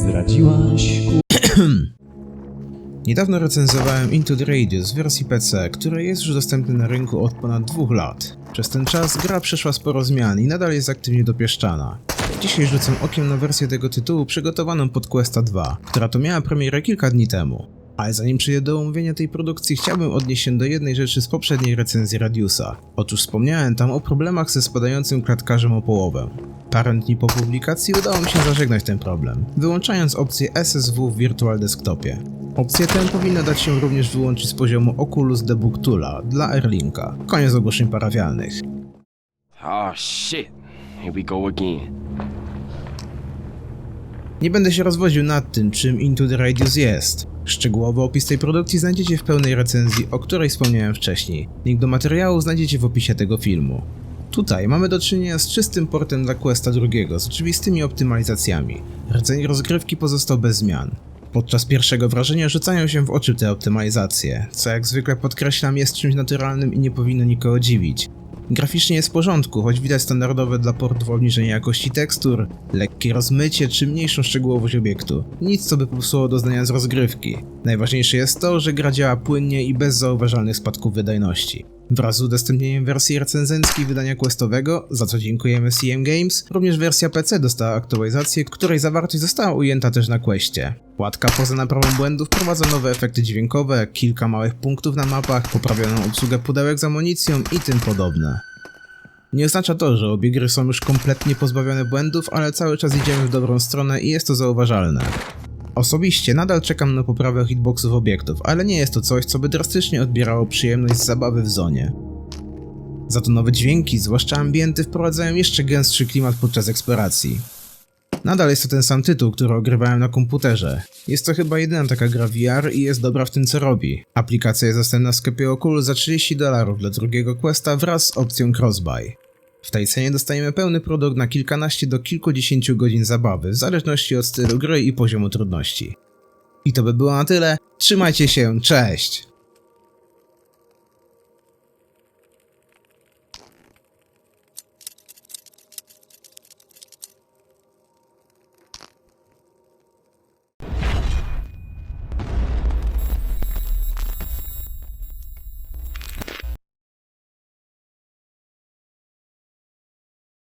Zdradziłaś Niedawno recenzowałem Into the Radius w wersji PC, która jest już dostępna na rynku od ponad dwóch lat. Przez ten czas gra przeszła sporo zmian i nadal jest aktywnie dopieszczana. Dzisiaj rzucam okiem na wersję tego tytułu przygotowaną pod Questa 2, która to miała premierę kilka dni temu. Ale zanim przejdę do omówienia tej produkcji, chciałbym odnieść się do jednej rzeczy z poprzedniej recenzji Radiusa. Otóż wspomniałem tam o problemach ze spadającym klatkarzem o połowę. Parę dni po publikacji udało mi się zażegnać ten problem, wyłączając opcję SSW w Virtual Desktopie. Opcję tę powinno dać się również wyłączyć z poziomu Oculus Debug Toola dla Airlinka. Koniec ogłoszeń parafialnych. Oh shit. Here we go again. Nie będę się rozwodził nad tym, czym Into the Radius jest. Szczegółowy opis tej produkcji znajdziecie w pełnej recenzji, o której wspomniałem wcześniej. Link do materiału znajdziecie w opisie tego filmu. Tutaj mamy do czynienia z czystym portem dla Questa II z oczywistymi optymalizacjami. Rdzeń rozgrywki pozostał bez zmian. Podczas pierwszego wrażenia rzucają się w oczy te optymalizacje, co jak zwykle podkreślam jest czymś naturalnym i nie powinno nikogo dziwić. Graficznie jest w porządku, choć widać standardowe dla portów obniżenie jakości tekstur, lekkie rozmycie czy mniejszą szczegółowość obiektu. Nic co by popsuło doznania z rozgrywki. Najważniejsze jest to, że gra działa płynnie i bez zauważalnych spadków wydajności. Wraz z udostępnieniem wersji recenzenckiej wydania questowego, za co dziękujemy CM Games, również wersja PC dostała aktualizację, której zawartość została ujęta też na questie. Łatka poza naprawą błędów wprowadza nowe efekty dźwiękowe, kilka małych punktów na mapach, poprawioną obsługę pudełek z amunicją i tym podobne. Nie oznacza to, że obie gry są już kompletnie pozbawione błędów, ale cały czas idziemy w dobrą stronę i jest to zauważalne. Osobiście nadal czekam na poprawę hitboxów obiektów, ale nie jest to coś, co by drastycznie odbierało przyjemność z zabawy w zonie. Za to nowe dźwięki, zwłaszcza ambienty, wprowadzają jeszcze gęstszy klimat podczas eksploracji. Nadal jest to ten sam tytuł, który ogrywałem na komputerze. Jest to chyba jedyna taka gra VR i jest dobra w tym co robi. Aplikacja jest dostępna w sklepie Oculus za 30 dolarów dla drugiego questa wraz z opcją crossbuy. W tej cenie dostajemy pełny produkt na kilkanaście do kilkudziesięciu godzin zabawy, w zależności od stylu gry i poziomu trudności. I to by było na tyle. Trzymajcie się, cześć!